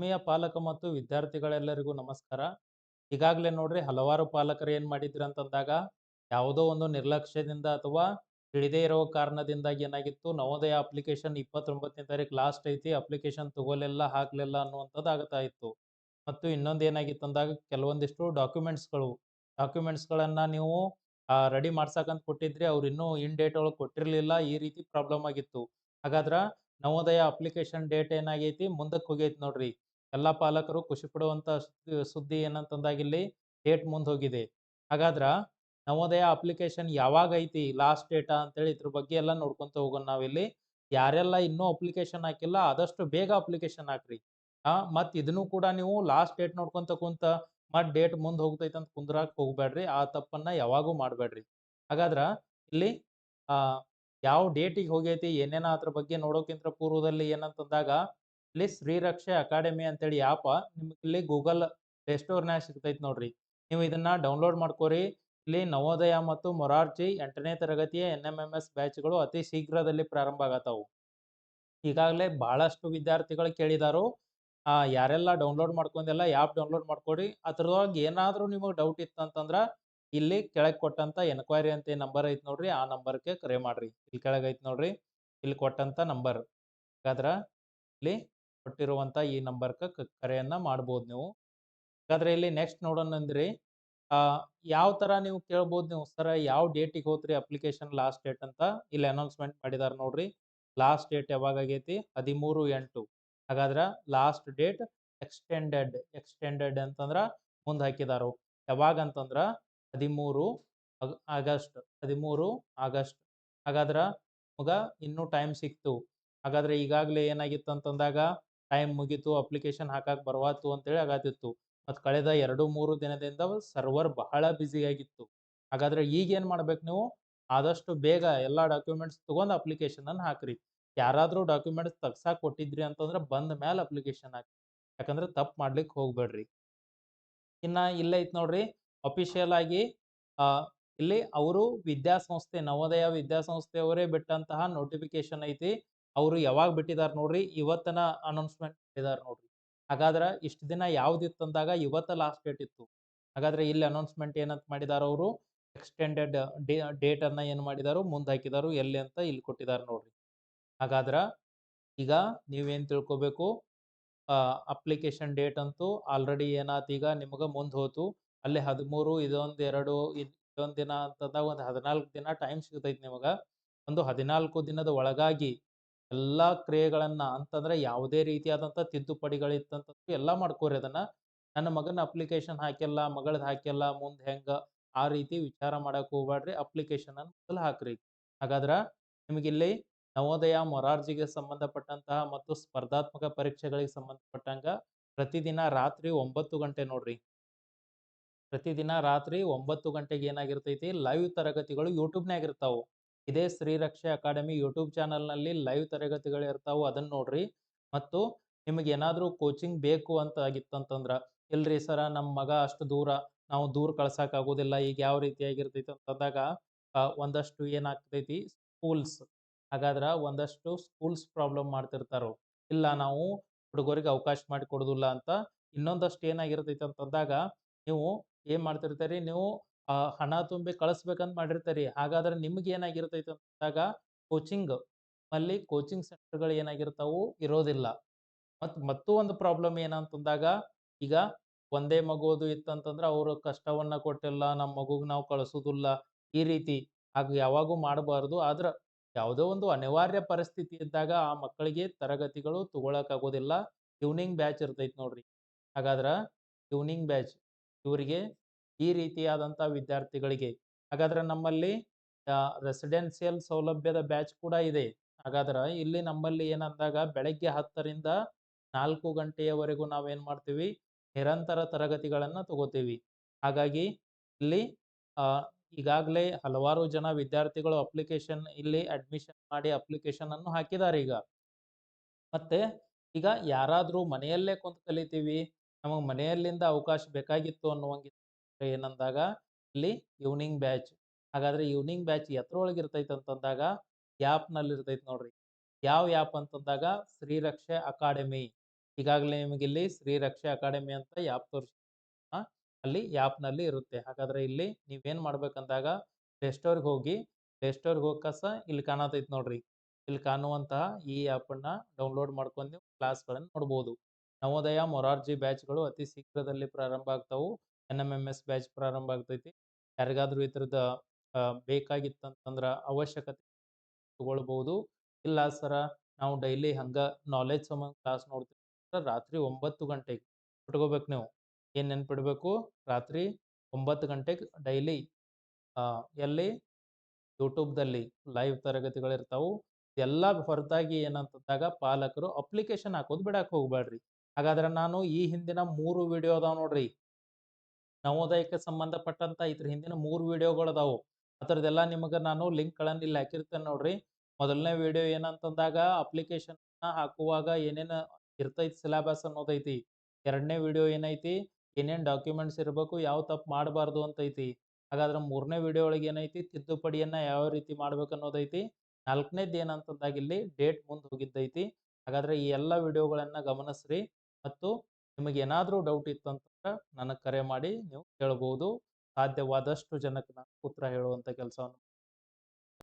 ಆತ್ಮೀಯ ಪಾಲಕ ಮತ್ತು ವಿದ್ಯಾರ್ಥಿಗಳೆಲ್ಲರಿಗೂ ನಮಸ್ಕಾರ. ಈಗಾಗಲೇ ನೋಡ್ರಿ ಹಲವಾರು ಪಾಲಕರು ಏನ್ ಮಾಡಿದ್ರು ಅಂತಂದಾಗ, ಯಾವುದೋ ಒಂದು ನಿರ್ಲಕ್ಷ್ಯದಿಂದ ಅಥವಾ ತಿಳಿದೇ ಇರೋ ಕಾರಣದಿಂದಾಗಿ ಏನಾಗಿತ್ತು, ನವೋದಯ ಅಪ್ಲಿಕೇಶನ್ ಇಪ್ಪತ್ತೊಂಬತ್ತನೇ ತಾರೀಕು ಲಾಸ್ಟ್ ಐತಿ, ಅಪ್ಲಿಕೇಶನ್ ತಗೋಲಿಲ್ಲ ಹಾಕ್ಲಿಲ್ಲ ಅನ್ನುವಂಥದ್ದು ಆಗ್ತಾ ಇತ್ತು. ಮತ್ತು ಇನ್ನೊಂದು ಏನಾಗಿತ್ತು ಅಂದಾಗ, ಕೆಲವೊಂದಿಷ್ಟು ಡಾಕ್ಯುಮೆಂಟ್ಸ್ಗಳು, ಡಾಕ್ಯುಮೆಂಟ್ಸ್ಗಳನ್ನ ನೀವು ರೆಡಿ ಮಾಡ್ಸಕಂತ ಕೊಟ್ಟಿದ್ರಿ, ಅವ್ರು ಇನ್ನೂ ಇನ್ ಡೇಟ್ ಒಳಗೆ ಕೊಟ್ಟಿರಲಿಲ್ಲ, ಈ ರೀತಿ ಪ್ರಾಬ್ಲಮ್ ಆಗಿತ್ತು. ಹಾಗಾದ್ರ ನವೋದಯ ಅಪ್ಲಿಕೇಶನ್ ಡೇಟ್ ಏನಾಗೈತಿ ಮುಂದಕ್ಕೆ ಹೋಗೈತಿ ನೋಡ್ರಿ. ಎಲ್ಲ ಪಾಲಕರು ಖುಷಿ ಪಡುವಂತ ಸುದ್ದಿ- ಸುದ್ದಿ ಏನಂತಂದಾಗ ಇಲ್ಲಿ ಡೇಟ್ ಮುಂದೆ ಹೋಗಿದೆ. ಹಾಗಾದ್ರ ನವೋದಯ ಅಪ್ಲಿಕೇಶನ್ ಯಾವಾಗ ಐತಿ, ಲಾಸ್ಟ್ ಡೇಟಾ ಅಂತೇಳಿ ಇದ್ರ ಬಗ್ಗೆ ಎಲ್ಲ ನೋಡ್ಕೊಂತ ಹೋಗೋಣ ನಾವಿಲ್ಲಿ. ಯಾರೆಲ್ಲ ಇನ್ನೂ ಅಪ್ಲಿಕೇಶನ್ ಹಾಕಿಲ್ಲ, ಆದಷ್ಟು ಬೇಗ ಅಪ್ಲಿಕೇಶನ್ ಹಾಕ್ರಿ. ಆ ಮತ್ ಇದನ್ನು ಕೂಡ ನೀವು ಲಾಸ್ಟ್ ಡೇಟ್ ನೋಡ್ಕೊಂತ ಕುಂತ ಮತ್ ಡೇಟ್ ಮುಂದೆ ಹೋಗ್ತೈತೆ ಅಂತ ಕುಂದ್ರಾಕ್ ಹೋಗ್ಬೇಡ್ರಿ ಆ ತಪ್ಪನ್ನ ಯಾವಾಗೂ ಮಾಡ್ಬೇಡ್ರಿ ಹಾಗಾದ್ರ ಇಲ್ಲಿ, ಆ, ಯಾವ ಡೇಟಿಗೆ ಹೋಗೈತಿ, ಏನೇನ ಅದ್ರ ಬಗ್ಗೆ ನೋಡೋಕ್ಕಿಂತ ಪೂರ್ವದಲ್ಲಿ ಏನಂತಂದಾಗ ಇಲ್ಲಿ ಶ್ರೀರಕ್ಷೆ ಅಕಾಡೆಮಿ ಅಂತೇಳಿ ಆ್ಯಪ ನಿಮ್ಗೆ ಇಲ್ಲಿ ಗೂಗಲ್ ಪ್ಲೇಸ್ಟೋರ್ನ್ಯಾಗ ಸಿಗ್ತೈತೆ ನೋಡ್ರಿ. ನೀವು ಇದನ್ನ ಡೌನ್ಲೋಡ್ ಮಾಡ್ಕೋರಿ. ಇಲ್ಲಿ ನವೋದಯ ಮತ್ತು ಮೊರಾರ್ಜಿ ಎಂಟನೇ ತರಗತಿಯ ಎನ್ ಎಂ ಎಂ ಎಸ್ ಬ್ಯಾಚ್ಗಳು ಅತಿ ಶೀಘ್ರದಲ್ಲಿ ಪ್ರಾರಂಭ ಆಗತ್ತವು ಈಗಾಗಲೇ ಬಹಳಷ್ಟು ವಿದ್ಯಾರ್ಥಿಗಳು ಕೇಳಿದಾರು. ಯಾರೆಲ್ಲ ಡೌನ್ಲೋಡ್ ಮಾಡ್ಕೊಂಡಿಲ್ಲ, ಆ್ಯಪ್ ಡೌನ್ಲೋಡ್ ಮಾಡ್ಕೊಡಿ. ಅದ್ರೊಳಗೆ ಏನಾದರೂ ನಿಮಗೆ ಡೌಟ್ ಇತ್ತಂತಂದ್ರ ಇಲ್ಲಿ ಕೆಳಗೆ ಕೊಟ್ಟಂತ ಎನ್ಕ್ವೈರಿ ಅಂತ ನಂಬರ್ ಐತಿ ನೋಡ್ರಿ. ಆ ನಂಬರ್ಗೆ ಕರೆ ಮಾಡ್ರಿ. ಇಲ್ಲಿ ಕೆಳಗೆ ಐತೆ ನೋಡ್ರಿ. ಇಲ್ಲಿ ಕೊಟ್ಟಂತ ನಂಬರ್. ಹಾಗಾದ್ರೆ ಇಲ್ಲಿ ಕೊಟ್ಟಿರುವಂತ ಈ ನಂಬರ್ಗೆ ಕರೆಯನ್ನು ಮಾಡ್ಬೋದು ನೀವು. ಹಾಗಾದ್ರೆ ಇಲ್ಲಿ ನೆಕ್ಸ್ಟ್ ನೋಡೋಣ ಅಂದ್ರಿ ಯಾವ ತರ ನೀವು ಕೇಳ್ಬೋದು ನೀವು ಸರ, ಯಾವ ಡೇಟಿಗೆ ಹೋತ್ರಿ ಅಪ್ಲಿಕೇಶನ್ ಲಾಸ್ಟ್ ಡೇಟ್ ಅಂತ ಇಲ್ಲಿ ಅನೌನ್ಸ್ಮೆಂಟ್ ಮಾಡಿದಾರೆ ನೋಡ್ರಿ. ಲಾಸ್ಟ್ ಡೇಟ್ ಯಾವಾಗ ಆಗೈತಿ? ಹದಿಮೂರು ಎಂಟು. ಹಾಗಾದ್ರೆ ಲಾಸ್ಟ್ ಡೇಟ್ ಎಕ್ಸ್ಟೆಂಡೆಡ್ ಎಕ್ಸ್ಟೆಂಡೆಡ್ ಅಂತಂದ್ರ ಮುಂದೆ ಹಾಕಿದಾರು. ಯಾವಾಗ ಅಂತಂದ್ರ ಹದಿಮೂರು ಆಗಸ್ಟ್ ಹದಿಮೂರು ಆಗಸ್ಟ್. ಹಾಗಾದ್ರ ಮಗ ಇನ್ನೂ ಟೈಮ್ ಸಿಕ್ತು. ಹಾಗಾದ್ರೆ ಈಗಾಗಲೇ ಏನಾಗಿತ್ತು ಅಂತಂದಾಗ ಟೈಮ್ ಮುಗೀತು, ಅಪ್ಲಿಕೇಶನ್ ಹಾಕಕ್ ಅಂತ ಅಂತೇಳಿ ಆಗತ್ತಿತ್ತು ಮತ್ತು ಕಳೆದ ಎರಡು, ಮೂರು ದಿನದಿಂದ ಸರ್ವರ್ ಬಹಳ ಬ್ಯುಸಿ ಆಗಿತ್ತು. ಹಾಗಾದ್ರೆ ಈಗ ಏನ್ ಮಾಡ್ಬೇಕು ನೀವು? ಆದಷ್ಟು ಬೇಗ ಎಲ್ಲಾ ಡಾಕ್ಯುಮೆಂಟ್ಸ್ ತಗೊಂಡ್ ಅಪ್ಲಿಕೇಶನ್ ಅನ್ನು ಹಾಕ್ರಿ. ಯಾರಾದ್ರೂ ಡಾಕ್ಯುಮೆಂಟ್ಸ್ ತಗ್ಸಾಕ್ ಕೊಟ್ಟಿದ್ರಿ ಅಂತಂದ್ರೆ ಬಂದ ಮೇಲೆ ಅಪ್ಲಿಕೇಶನ್ ಹಾಕಿ ಯಾಕಂದ್ರೆ ತಪ್ಪು ಮಾಡ್ಲಿಕ್ಕೆ ಹೋಗ್ಬೇಡ್ರಿ. ಇನ್ನ ಇಲ್ಲೇ ಐತ್ ನೋಡ್ರಿ ಅಫಿಷಿಯಲ್ ಆಗಿ ಇಲ್ಲಿ ಅವರು ವಿದ್ಯಾಸಂಸ್ಥೆ ನವೋದಯ ವಿದ್ಯಾಸಂಸ್ಥೆಯವರೇ ಬಿಟ್ಟಂತಹ ನೋಟಿಫಿಕೇಶನ್ ಐತಿ. ಅವರು ಯಾವಾಗ ಬಿಟ್ಟಿದ್ದಾರೆ ನೋಡ್ರಿ, ಇವತ್ತನ ಅನೌನ್ಸ್ಮೆಂಟ್ ಮಾಡಿದ್ದಾರೆ ನೋಡ್ರಿ. ಹಾಗಾದ್ರೆ ಇಷ್ಟು ದಿನ ಯಾವ್ದಿತ್ತು ಅಂದಾಗ ಇವತ್ತ ಲಾಸ್ಟ್ ಡೇಟ್ ಇತ್ತು. ಹಾಗಾದ್ರೆ ಇಲ್ಲಿ ಅನೌನ್ಸ್ಮೆಂಟ್ ಏನಂತ ಮಾಡಿದಾರ ಅವರು, ಎಕ್ಸ್ಟೆಂಡೆಡ್ ಡೇಟ್ ಅನ್ನ ಏನ್ ಮಾಡಿದಾರು, ಮುಂದೆ ಹಾಕಿದಾರು, ಎಲ್ಲಿ ಅಂತ ಇಲ್ಲಿ ಕೊಟ್ಟಿದಾರ ನೋಡ್ರಿ. ಹಾಗಾದ್ರ ಈಗ ನೀವೇನ್ ತಿಳ್ಕೊಬೇಕು ಅಪ್ಲಿಕೇಶನ್ ಡೇಟ್ ಅಂತೂ ಆಲ್ರೆಡಿ ಏನಾತ್ ಈಗ ನಿಮ್ಗೆ ಮುಂದೆ ಹೋತು. ಅಲ್ಲಿ ಹದಿಮೂರು, ಇದೊಂದು ಎರಡು ಇದೊಂದ್ ದಿನ ಅಂತಂದಾಗ ಒಂದು ಹದಿನಾಲ್ಕು ದಿನ ಟೈಮ್ ಸಿಗ್ತೈತಿ ನಿಮಗ. ಒಂದು ಹದಿನಾಲ್ಕು ದಿನದ ಒಳಗಾಗಿ ಎಲ್ಲಾ ಕ್ರಿಯೆಗಳನ್ನ ಅಂತಂದ್ರೆ ಯಾವುದೇ ರೀತಿಯಾದಂತ ತಿದ್ದುಪಡಿಗಳಿತ್ತಂತ ಎಲ್ಲ ಮಾಡ್ಕೋರಿ ಅದನ್ನ. ನನ್ನ ಮಗನ ಅಪ್ಲಿಕೇಶನ್ ಹಾಕಿಲ್ಲ ಮಗಳದ್ ಹಾಕಿಲ್ಲ ಮುಂದೆ ಹೆಂಗ ಆ ರೀತಿ ವಿಚಾರ ಮಾಡಕ್ ಹೋಗ್ಬೇಡ್ರಿ ಅಪ್ಲಿಕೇಶನ್ ಅನ್ನು ಮೊದಲು ಹಾಕ್ರಿ. ಹಾಗಾದ್ರ ನಿಮಗಿಲ್ಲಿ ನವೋದಯ ಮೊರಾರ್ಜಿಗೆ ಸಂಬಂಧಪಟ್ಟಂತಹ ಮತ್ತು ಸ್ಪರ್ಧಾತ್ಮಕ ಪರೀಕ್ಷೆಗಳಿಗೆ ಸಂಬಂಧಪಟ್ಟಂಗ ಪ್ರತಿದಿನ ರಾತ್ರಿ ಒಂಬತ್ತು ಗಂಟೆ ನೋಡ್ರಿ. ಪ್ರತಿದಿನ ರಾತ್ರಿ ಒಂಬತ್ತು ಗಂಟೆಗೆ ಏನಾಗಿರ್ತೈತಿ? ಲೈವ್ ತರಗತಿಗಳು ಯೂಟ್ಯೂಬ್ನಾಗ ಇರ್ತಾವು. ಇದೇ. ಶ್ರೀರಕ್ಷೆ ಅಕಾಡೆಮಿ ಯೂಟ್ಯೂಬ್ ಚಾನಲ್ನಲ್ಲಿ ಲೈವ್ ತರಗತಿಗಳು ಇರ್ತಾವೆ ಅದನ್ನ ನೋಡ್ರಿ. ಮತ್ತು ನಿಮಗೆ ಏನಾದರೂ ಕೋಚಿಂಗ್ ಬೇಕು ಅಂತ ಆಗಿತ್ತಂತಂದ್ರ, ಇಲ್ರಿ ಸರ ನಮ್ಮ ಮಗ ಅಷ್ಟು ದೂರ, ನಾವು ದೂರ ಕಳ್ಸೋಕ್ಕಾಗೋದಿಲ್ಲ ಈಗ ಯಾವ ರೀತಿಯಾಗಿರ್ತೈತಿ ಅಂತಂದಾಗ ಒಂದಷ್ಟು ಏನಾಗ್ತೈತಿ, ಸ್ಕೂಲ್ಸ್. ಹಾಗಾದ್ರೆ ಒಂದಷ್ಟು ಸ್ಕೂಲ್ಸ್ ಪ್ರಾಬ್ಲಮ್ ಮಾಡ್ತಿರ್ತಾರೋ, ಇಲ್ಲ ನಾವು ಹುಡುಗರಿಗೆ ಅವಕಾಶ ಮಾಡಿಕೊಡೋದಿಲ್ಲ ಅಂತ ಇನ್ನೊಂದಷ್ಟು ಏನಾಗಿರ್ತೈತಿ ಅಂತಂದಾಗ ನೀವು ಏನು ಮಾಡ್ತಿರ್ತೀರಿ, ನೀವು ಆ, ಹಣ ತುಂಬಿ ಕಳಿಸ್ಬೇಕಂತ ಮಾಡಿರ್ತಾರೆ. ಹಾಗಾದ್ರೆ ನಿಮ್ಗೆ ಏನಾಗಿರ್ತೈತೆ ಅಂತಂದಾಗ ಕೋಚಿಂಗ್ ಅಲ್ಲಿ ಕೋಚಿಂಗ್ ಸೆಂಟರ್ಗಳು ಏನಾಗಿರ್ತಾವು ಇರೋದಿಲ್ಲ. ಮತ್ ಮತ್ತೂ ಒಂದು ಪ್ರಾಬ್ಲಮ್ ಏನಂತಂದಾಗ ಈಗ ಒಂದೇ ಮಗುವುದು ಇತ್ತಂತಂದ್ರೆ ಅವರು ಕಷ್ಟವನ್ನ ಕೊಟ್ಟಿಲ್ಲ ನಮ್ಮ ಮಗುಗ್ ನಾವು ಕಳಿಸೋದಿಲ್ಲ ಈ ರೀತಿ. ಹಾಗೆ ಯಾವಾಗೂ ಮಾಡಬಾರ್ದು. ಆದ್ರ ಯಾವುದೋ ಒಂದು ಅನಿವಾರ್ಯ ಪರಿಸ್ಥಿತಿ ಇದ್ದಾಗ ಆ ಮಕ್ಕಳಿಗೆ ತರಗತಿಗಳು ತಗೊಳಕ್ ಆಗೋದಿಲ್ಲ ಟ್ಯೂನಿಂಗ್ ಬ್ಯಾಚ್ ಇರ್ತೈತಿ ನೋಡ್ರಿ. ಹಾಗಾದ್ರ ಟ್ಯೂನಿಂಗ್ ಬ್ಯಾಚ್ ಇವರಿಗೆ ಈ ರೀತಿಯಾದಂಥ ವಿದ್ಯಾರ್ಥಿಗಳಿಗೆ. ಹಾಗಾದ್ರೆ ನಮ್ಮಲ್ಲಿ ರೆಸಿಡೆನ್ಸಿಯಲ್ ಸೌಲಭ್ಯದ ಬ್ಯಾಚ್ ಕೂಡ ಇದೆ. ಹಾಗಾದ್ರೆ ಇಲ್ಲಿ ನಮ್ಮಲ್ಲಿ ಏನಂದಾಗ ಬೆಳಗ್ಗೆ ಹತ್ತರಿಂದ ನಾಲ್ಕು ಗಂಟೆಯವರೆಗೂ ನಾವೇನು ಮಾಡ್ತೀವಿ? ನಿರಂತರ ತರಗತಿಗಳನ್ನು ತಗೋತೀವಿ. ಹಾಗಾಗಿ ಇಲ್ಲಿ ಈಗಾಗಲೇ ಹಲವಾರು ಜನ ವಿದ್ಯಾರ್ಥಿಗಳು ಅಪ್ಲಿಕೇಶನ್ ಇಲ್ಲಿ ಅಡ್ಮಿಷನ್ ಮಾಡಿ ಅಪ್ಲಿಕೇಶನ್ ಅನ್ನು ಹಾಕಿದ್ದಾರೆ ಈಗ. ಮತ್ತೆ ಈಗ ಯಾರಾದರೂ ಮನೆಯಲ್ಲೇ ಕುಂತು ಕಲಿತೀವಿ. ನಮಗೆ ಮನೆಯಲ್ಲಿಂದ ಅವಕಾಶ ಬೇಕಾಗಿತ್ತು ಅನ್ನುವಂಗಿದ್ರೆ ಏನಂದಾಗ ಇಲ್ಲಿ ಈವ್ನಿಂಗ್ ಬ್ಯಾಚ್ ಹಾಗಾದ್ರೆ ಈವ್ನಿಂಗ್ ಬ್ಯಾಚ್ ಎತ್ರೊಳಗೆ ಇರ್ತೈತೆ ಅಂತಂದಾಗ ನಲ್ಲಿ ಇರ್ತೈತೆ ನೋಡ್ರಿ. ಯಾವ ಆ್ಯಪ್ ಅಂತಂದಾಗ ಶ್ರೀರಕ್ಷೆ ಅಕಾಡೆಮಿ ಈಗಾಗಲೇ ನಿಮಗೆ ಇಲ್ಲಿ ಶ್ರೀ ರಕ್ಷೆ ಅಕಾಡೆಮಿ ಅಂತ ಯಾಪ್ ತೋರಿಸಿ ಅಲ್ಲಿ ಆ್ಯಪ್ನಲ್ಲಿ ಇರುತ್ತೆ. ಹಾಗಾದ್ರೆ ಇಲ್ಲಿ ನೀವೇನ್ ಮಾಡ್ಬೇಕಂದಾಗ ಪ್ಲೇಸ್ಟೋರ್ಗೆ ಹೋಗಿ ಪ್ಲೇಸ್ಟೋರ್ಗೆ ಹೋಗಿ ಕಸ ಇಲ್ಲಿ ಕಾಣತೈತಿ ನೋಡ್ರಿ. ಇಲ್ಲಿ ಕಾಣುವಂತಹ ಈ ಆ್ಯಪನ್ನು ಡೌನ್ಲೋಡ್ ಮಾಡ್ಕೊಂಡು ನೀವು ಕ್ಲಾಸ್ಗಳನ್ನು ನೋಡ್ಬೋದು. ನವೋದಯ, ಮೊರಾರ್ಜಿ ಬ್ಯಾಚ್ಗಳು ಅತಿ ಶೀಘ್ರದಲ್ಲಿ ಪ್ರಾರಂಭ ಆಗ್ತಾವು. N M M S batch ಪ್ರಾರಂಭ ಆಗ್ತೈತಿ. ಯಾರಿಗಾದ್ರೂ ಈ ಥರದ ಬೇಕಾಗಿತ್ತಂತಂದ್ರೆ ಅವಶ್ಯಕತೆ ತಗೊಳ್ಬೋದು. ಇಲ್ಲ ಸರ, ನಾವು ಡೈಲಿ ಹಂಗೆ ನಾಲೆಜ್ ಸಂಬಂಧ ಕ್ಲಾಸ್ ನೋಡ್ತೀವಿ ರಾತ್ರಿ ಒಂಬತ್ತು ಗಂಟೆಗೆ ಇಟ್ಕೋಬೇಕು ನೀವು. ಏನು ನೆನ್ಪಿಡ್ಬೇಕು? ರಾತ್ರಿ ಒಂಬತ್ತು ಗಂಟೆಗೆ ಡೈಲಿ ಎಲ್ಲಿ? ಯೂಟ್ಯೂಬ್ದಲ್ಲಿ ಲೈವ್ ತರಗತಿಗಳಿರ್ತಾವು. ಎಲ್ಲ ಹೊರತಾಗಿ ಏನಂತಂದಾಗ ಪಾಲಕರು ಅಪ್ಲಿಕೇಶನ್ ಹಾಕೋದು ಬಿಡಕ್ಕೆ ಹೋಗ್ಬೇಡ್ರಿ ಹಾಗಾದ್ರೆ ನಾನು ಈ ಹಿಂದಿನ ಮೂರು ವಿಡಿಯೋ ಅದಾವ ನೋಡ್ರಿ. ನವೋದಯಕ್ಕೆ ಸಂಬಂಧಪಟ್ಟಂತ ಇದ್ರ ಹಿಂದಿನ ಮೂರು ವಿಡಿಯೋಗಳು ಅದಾವು. ಅದರದೆಲ್ಲ ನಿಮಗೆ ನಾನು ಲಿಂಕ್ಗಳನ್ನು ಇಲ್ಲಿ ಹಾಕಿರ್ತೇನೆ ನೋಡ್ರಿ. ಮೊದಲನೇ ವಿಡಿಯೋ ಏನಂತಂದಾಗ ಅಪ್ಲಿಕೇಶನ್ ಹಾಕುವಾಗ ಏನೇನು ಇರ್ತೈತಿ ಸಿಲೆಬಸ್ ಅನ್ನೋದೈತಿ. ಎರಡನೇ ವಿಡಿಯೋ ಏನೈತಿ, ಏನೇನು ಡಾಕ್ಯುಮೆಂಟ್ಸ್ ಇರಬೇಕು, ಯಾವ ತಪ್ಪು ಮಾಡಬಾರ್ದು ಅಂತೈತಿ. ಹಾಗಾದ್ರೆ ಮೂರನೇ ವಿಡಿಯೋ ಒಳಗೆ ಏನೈತಿ, ತಿದ್ದುಪಡಿಯನ್ನ ಯಾವ ರೀತಿ ಮಾಡ್ಬೇಕು ಅನ್ನೋದೈತಿ. ನಾಲ್ಕನೇದು ಏನಂತಂದಾಗ ಇಲ್ಲಿ ಡೇಟ್ ಮುಂದೆ ಹೋಗಿದ್ದೈತಿ. ಹಾಗಾದ್ರೆ ಈ ಎಲ್ಲ ವಿಡಿಯೋಗಳನ್ನ ಗಮನಿಸ್ರಿ. ಮತ್ತು ನಿಮಗೆ ಏನಾದರೂ ಡೌಟ್ ಇತ್ತಂತಂದ್ರೆ ನನಗೆ ಕರೆ ಮಾಡಿ ನೀವು ಕೇಳ್ಬೋದು ಸಾಧ್ಯವಾದಷ್ಟು ಜನಕ್ಕೆ ನಾನು ಉತ್ತರ ಹೇಳುವಂಥ ಕೆಲಸವನ್ನು